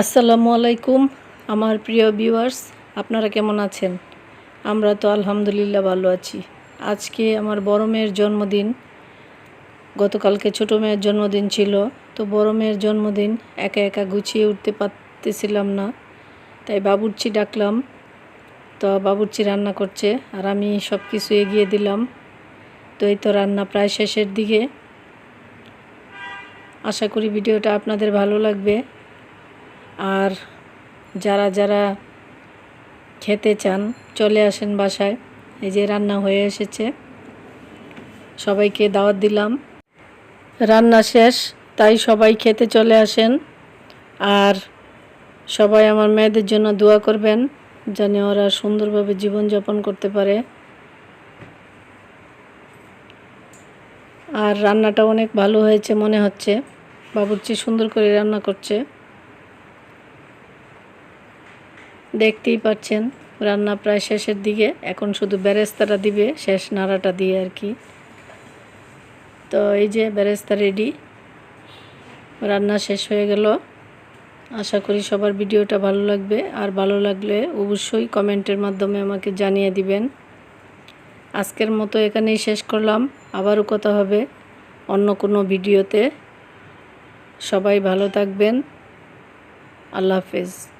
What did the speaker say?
আসসালামু আলাইকুম, আমার প্রিয় ভিউয়ার্স আপনারা কেমন আছেন? আমরা তো আলহামদুলিল্লাহ ভালো আছি। আজকে আমার বড় মেয়ের জন্মদিন। গতকালকে ছোটো মেয়ের জন্মদিন ছিল, তো বড় মেয়ের জন্মদিন একা একা গুছিয়ে উঠতে পারতেছিলাম না। তাই বাবুর্চি ডাকলাম, তো বাবুর্চি রান্না করছে, আর আমি সব কিছু এগিয়ে দিলাম। তো এই তো রান্না প্রায় শেষের দিকে। আশা করি ভিডিওটা আপনাদের ভালো লাগবে। আর যারা যারা খেতে চান, চলে আসেন বাসায়। এই যে রান্না হয়ে এসেছে। সবাইকে দাওয়াত দিলাম। রান্না শেষ, তাই সবাই খেতে চলে আসেন। আর সবাই আমার মেয়েদের জন্য দোয়া করবেন, যেন ওরা সুন্দরভাবে জীবনযাপন করতে পারে। আর রান্নাটা অনেক ভালো হয়েছে মনে হচ্ছে। বাবুর্চি সুন্দর করে রান্না করছে। দেখতেই পাচ্ছেন, রান্না প্রায় শেষের দিকে। এখন শুধু বেরেস্তাটা দিবে, শেষ নাড়াটা দিয়ে আর কি। তো এই যে বেরেস্তা রেডি রান্না শেষ হয়ে গেল। আশা করি সবার ভিডিওটা ভালো লাগবে। আর ভালো লাগলে অবশ্যই কমেন্টের মাধ্যমে আমাকে জানিয়ে দিবেন। আজকের মতো এখানেই শেষ করলাম। আবারও কথা হবে অন্য কোনো ভিডিওতে। সবাই ভালো থাকবেন। আল্লাহ হাফেজ।